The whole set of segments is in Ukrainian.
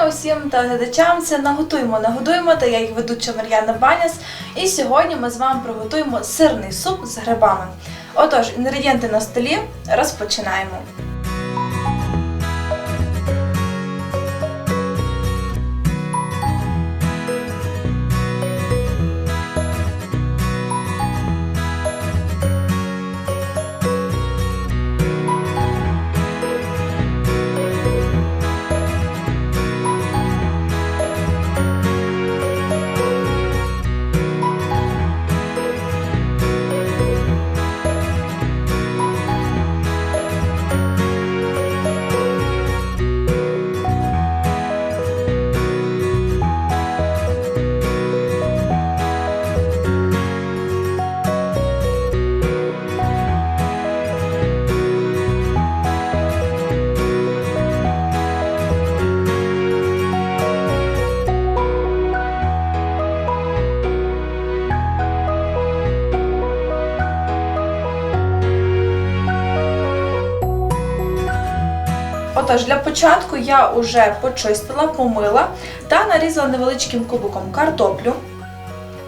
вітання усім глядачам Це наготуємо, нагодуємо та я їх ведуча Мар'яна Баняс. І сьогодні ми з вами приготуємо сирний суп з грибами. Отож, інгредієнти на столі розпочинаємо. Отож, для початку я вже почистила, помила та нарізала невеличким кубиком картоплю.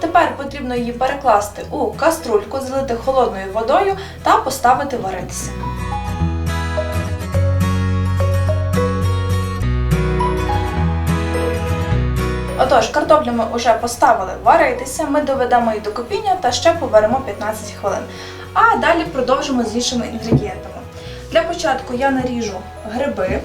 Тепер потрібно її перекласти у каструльку, залити холодною водою та поставити варитися. Отож, картоплю ми вже поставили варитися, ми доведемо її до кипіння та ще поваримо 15 хвилин. А далі продовжимо з іншими інгредієнтами. Для початку я наріжу гриби.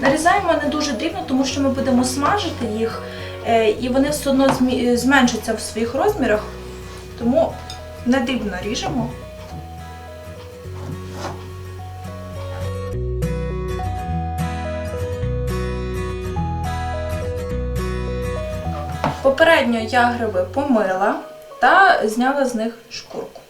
Нарізаємо не дуже дрібно, тому що ми будемо смажити їх, е, і вони все одно зменшаться в своїх розмірах, тому не дрібно ріжемо. Попередньо я гриби помила та зняла з них шкурку.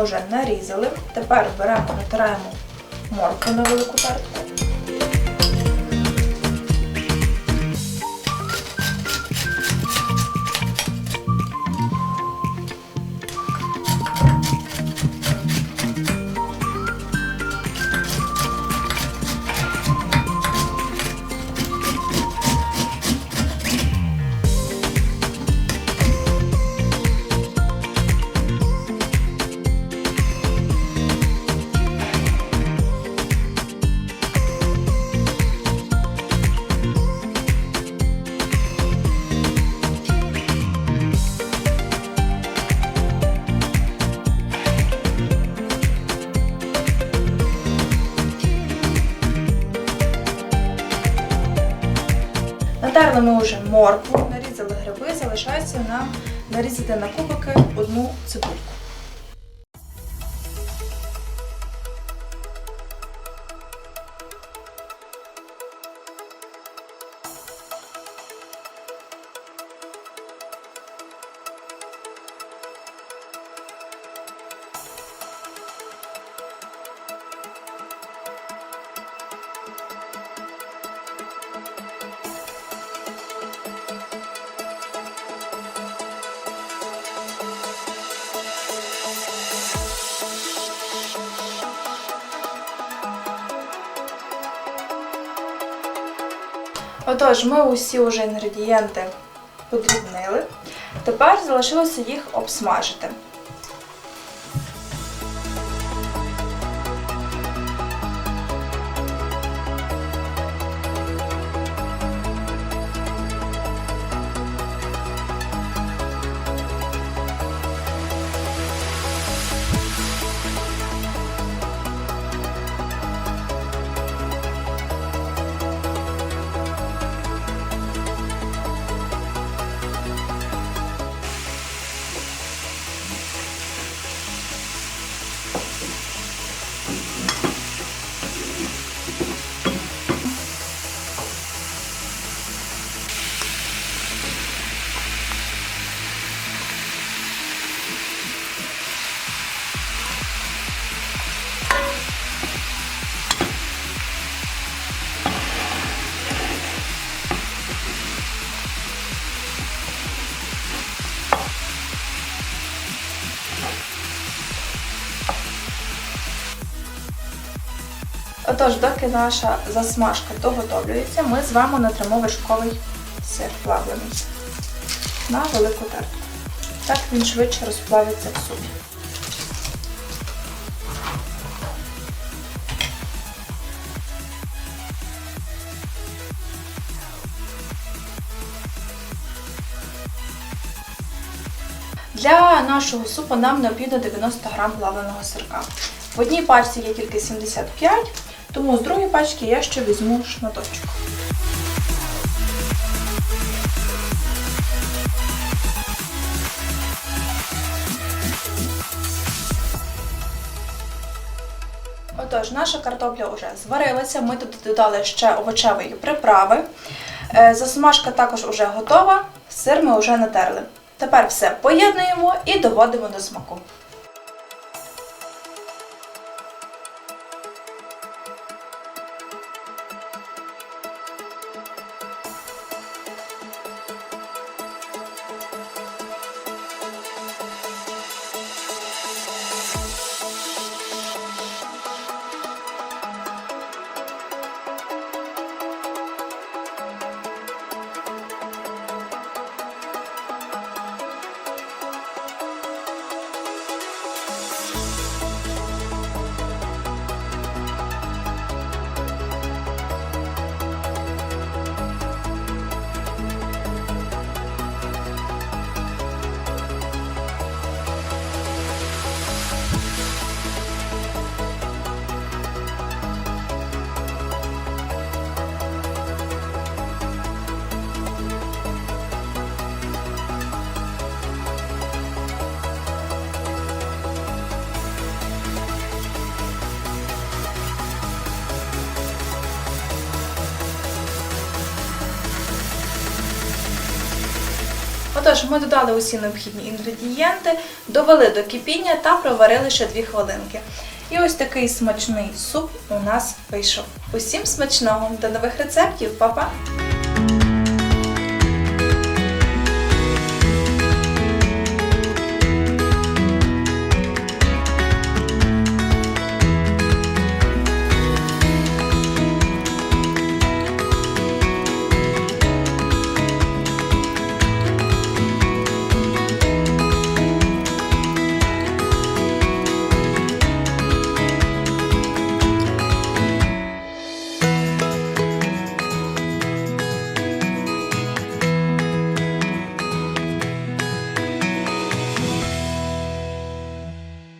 Гриби вже нарізали. Тепер беремо, натираємо моркву на велику тертку. Вже моркву, нарізали гриби, залишається нам нарізати на кубики одну цибульку. Отож, ми усі вже інгредієнти подрібнили. Тепер залишилося їх обсмажити. Отож, доки наша засмажка доготовлюється, ми з вами натримо вершковий сир плавлений на велику тертку. Так він швидше розплавиться в супі. Для нашого супу нам необхідно 90 грам плавленого сирка. В одній пачці є тільки 75, тому з другої пачки я ще візьму шматочок. Отож, наша картопля вже зварилася, ми тут додали ще овочевої приправи. Е, Засмажка також вже готова, сир ми вже натерли. Тепер все поєднуємо і доводимо до смаку. Отож, ми додали усі необхідні інгредієнти, довели до кипіння та проварили ще 2 хвилинки. І ось такий смачний суп у нас вийшов. Усім смачного! До нових рецептів, Па-па!